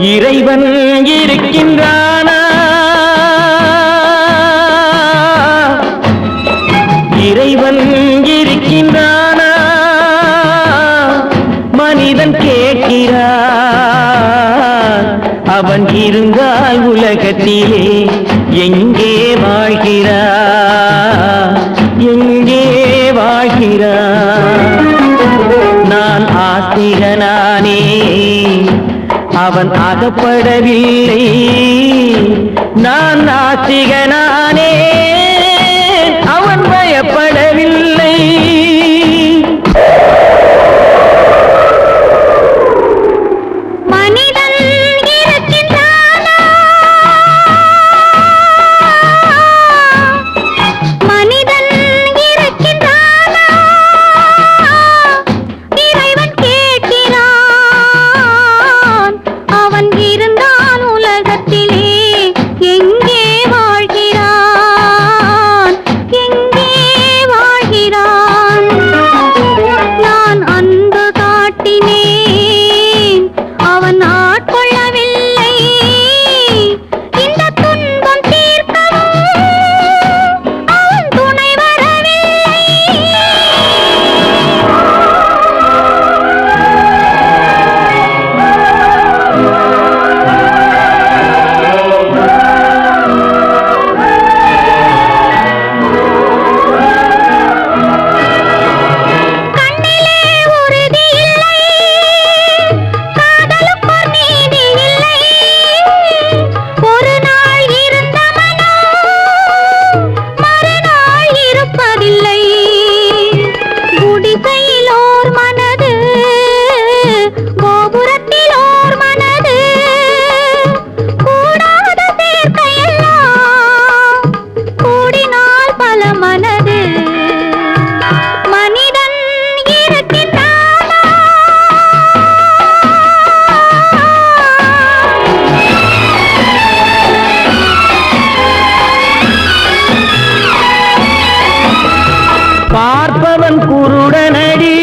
இறைவன் இருக்கின்றானா? இறைவன் இருக்கின்றானா? மனிதன் கேட்கிறான் அவன் இருந்தால் உலகத்திலே எங்கே வாழ்கிறான்? எங்கே வாழ்கிறான்? நான் ஆஸ்திகனானே அவன் ஆகப்படவில்லை நான் நாசிகனானே பார்ப்பவன் குருடனடி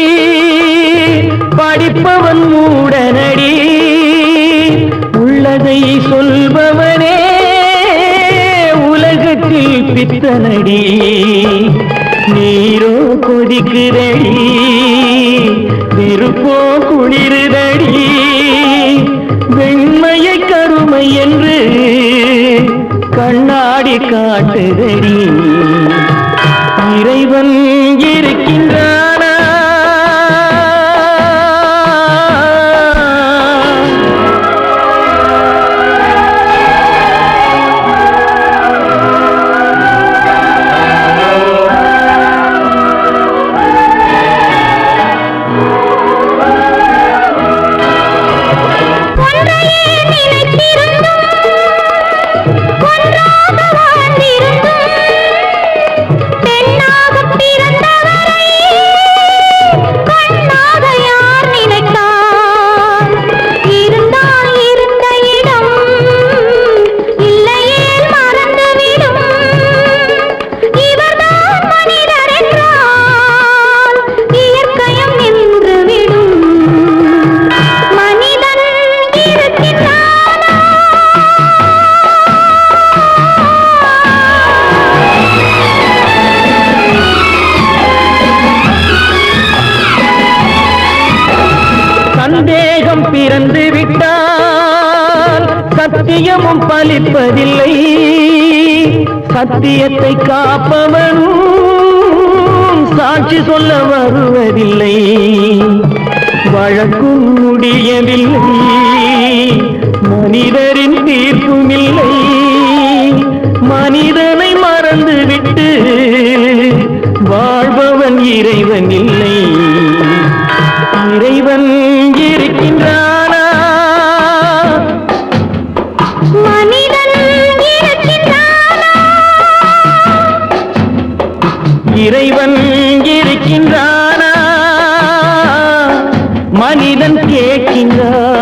படிப்பவன் மூட உலகத்தில் நீரோ கொதிக்குதடி நெருப்போ குளிருதடி வெண்மையை கருமை என்று கண்ணாடி காட்டுதடி. இறந்து விட்டால் சத்தியமும் பலிப்பதில்லை சத்தியத்தை காப்பவனும் சாட்சி சொல்ல வருவதில்லை. வழக்கும் முடியவில்லை. மனிதரின் தீர்ப்புமில்லை மனிதனை மறந்துவிட்டு வாழ்பவன் இறைவன் இல்லை. இறைவன் இருக்கின்றானா? மனிதன் கேட்கின்றான்.